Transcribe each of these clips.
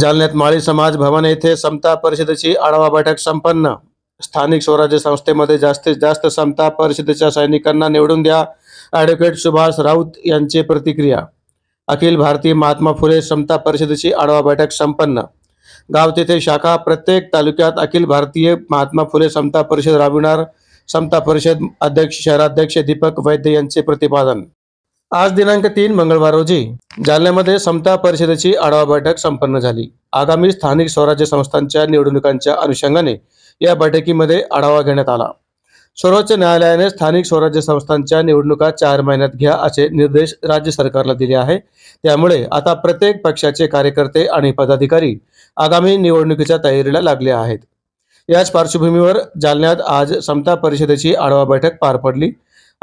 जालन्यात माळी समाज भवन येथे समता परिषदेची आढावा बैठक संपन्न. स्थानिक स्वराज्य संस्थेमध्ये जास्तीत जास्त समता परिषदेच्या सैनिकांना निवडून द्या. ॲडव्होकेट सुभाष राऊत यांची प्रतिक्रिया. अखिल भारतीय महात्मा फुले समता परिषदेची आढावा बैठक संपन्न. गाव तेथे शाखा प्रत्येक तालुक्यात अखिल भारतीय महात्मा फुले समता परिषद राबविणार. समता परिषद अध्यक्ष शहराध्यक्ष दीपक वैद्य यांचे प्रतिपादन. आज दिनांक तीन मंगळवार रोजी जालन्यामध्ये समता परिषदेची आढावा बैठक संपन्न झाली. आगामी स्थानिक स्वराज्य संस्थांच्या निवडणुकांच्या अनुषंगाने या बैठकीमध्ये आढावा घेण्यात आला. सर्वोच्च न्यायालयाने स्थानिक स्वराज्य संस्थांच्या निवडणुका चार महिन्यात घ्या असे निर्देश राज्य सरकारला दिले आहे. त्यामुळे आता प्रत्येक पक्षाचे कार्यकर्ते आणि पदाधिकारी आगामी निवडणुकीच्या तयारीला लागले आहेत. याच पार्श्वभूमीवर जालन्यात आज समता परिषदेची आढावा बैठक पार पडली.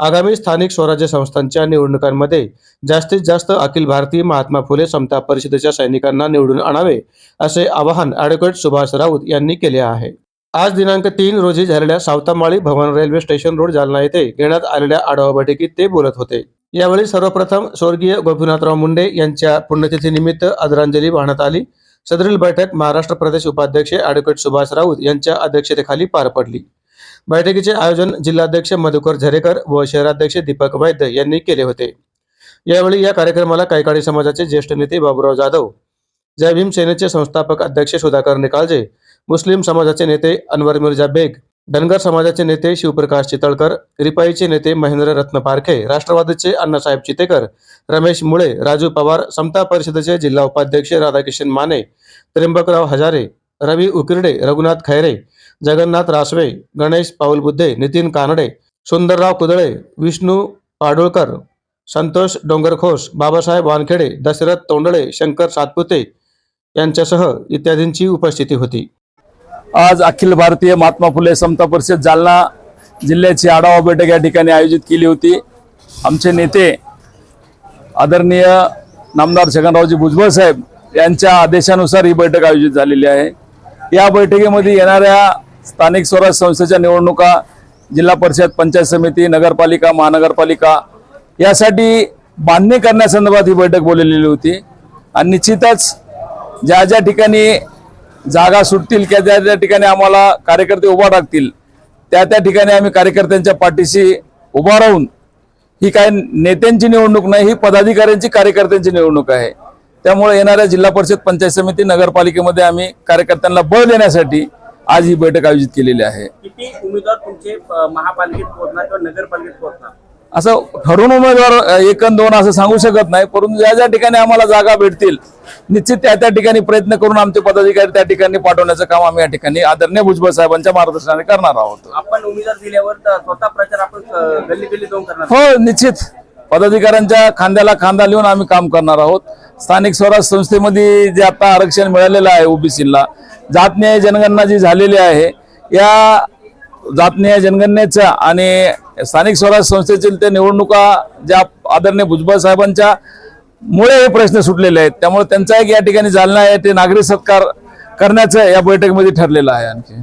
आगामी स्थानिक स्वराज्य संस्थांच्या निवडणुकांमध्ये जास्तीत जास्त अखिल भारतीय महात्मा फुले समता परिषदेच्या सैनिकांना निवडून आणावे असे आवाहन ॲडव्होकेट सुभाष राऊत यांनी केले आहे. आज दिनांक तीन रोजी झालेल्या Savatamali Bhavan railway station road Jalna येथे घेण्यात आलेल्या आढावा बैठकीत ते बोलत होते. यावेळी सर्वप्रथम स्वर्गीय गोपीनाथराव मुंडे यांच्या पुण्यतिथीनिमित्त आदरांजली वाहण्यात आली. सदरील बैठक महाराष्ट्र प्रदेश उपाध्यक्ष ॲडव्होकेट सुभाष राऊत यांच्या अध्यक्षतेखाली पार पडली. बैठकीचे आयोजन जिल्हाध्यक्ष मधुकर झरेकर व शहराध्यक्ष दीपक वैद्य यांनी केले होते. यावेळी या कार्यक्रमाला कैकाडी समाजाचे ज्येष्ठ नेते बाबूराव जाधव जय भीम सेनेचे संस्थापक अध्यक्ष सुधाकर निकाळजे मुस्लिम समाजाचे नेते अनवर मिर्झा बेग धनगर समाजाचे नेते शिवप्रकाश चितळकर रिपाईचे नेते महेंद्र रत्न पारखे राष्ट्रवादीचे अण्णासाहेब चितेकर रमेश मुळे राजू पवार समता परिषदेचे जिल्हा उपाध्यक्ष राधाकिशन माने त्र्यंबकराव हजारे रवी उकिरडे रघुनाथ खैरे जगन्नाथ रासवे गणेश पाऊलबुद्धे नितीन कानडे सुंदरराव कुदळे विष्णू पाडुळकर संतोष डोंगरखोस बाबासाहेब वानखेडे दशरथ तोंडळे शंकर सातपुते यांच्यासह इत्यादींची उपस्थिती होती. आज अखिल भारतीय महात्मा फुले समता परिषद जालना जिल्ह्याची आढावा बैठक या ठिकाणी आयोजित केली होती. आमचे नेते आदरणीय नामदार छगनरावजी भुजबळ साहेब यांच्या आदेशानुसार ही बैठक आयोजित झालेली आहे. या बैठकीमध्ये येणाऱ्या स्थानिक स्वराज संस्थेच्या निवडणुका जिल्हा परिषद पंचायत समिती नगरपालिका महानगरपालिका यासाठी बांधणी करण्यासंदर्भात ही बैठक बोलवलेली होती. आणि निश्चितच ज्या ज्या ठिकाणी जागा सुटतील किंवा ज्या ज्या ठिकाणी आम्हाला कार्यकर्ते उभा टाकतील त्या त्या ठिकाणी आम्ही कार्यकर्त्यांच्या पाठीशी उभा राहून ही काय नेत्यांची निवडणूक नाही ही पदाधिकाऱ्यांची कार्यकर्त्यांची निवडणूक आहे. त्यामुळे येणाऱ्या जिल्हा परिषद पंचायत समिती नगरपालिकेमध्ये आम्ही कार्यकर्त्यांना बळ देण्यासाठी आज ही बैठक आयोजित केलेली आहे. किती उमेदवार तुमचे महापालिकेत पोहोचणार किंवा नगरपालिकेत पोहोचणार? असं ठरवून उमेदवार अ, एक अन दोन असं सांगू शकत नाही परंतु ज्या ज्या ठिकाणी आम्हाला जागा भेटतील निश्चित त्या त्या ठिकाणी प्रयत्न करून आमचे पदाधिकारी त्या ठिकाणी पाठवण्याचं काम आम्ही या ठिकाणी आदरणीय भुजबळ साहेबांच्या मार्गदर्शनाने करणार आहोत. आपण उमेदवार दिल्यावर स्वतः प्रचार आपण अ, गल्ली गल्ली जाऊन करणार हो निश्चित. पदाधिकाऱ्यांच्या खांद्याला खांदा लिहून आम्ही काम करणार आहोत. स्थानिक स्वराज संस्थेमध्ये जे आता आरक्षण मिळालेलं आहे ओबीसीला जातन्याय जनगणना जी झालेली आहे या जातन्याय जनगणनेच्या आणि स्थानिक स्वराज संस्थेतील ते निवडणुका ज्या आदरणीय भुजबळ साहेबांच्या मुळे हे प्रश्न सुटलेले आहेत. त्यामुळे त्यांचा एक या ठिकाणी जालना आहे ते नागरिक सत्कार करण्याचं या बैठकीमध्ये ठरलेलं आहे आणखी.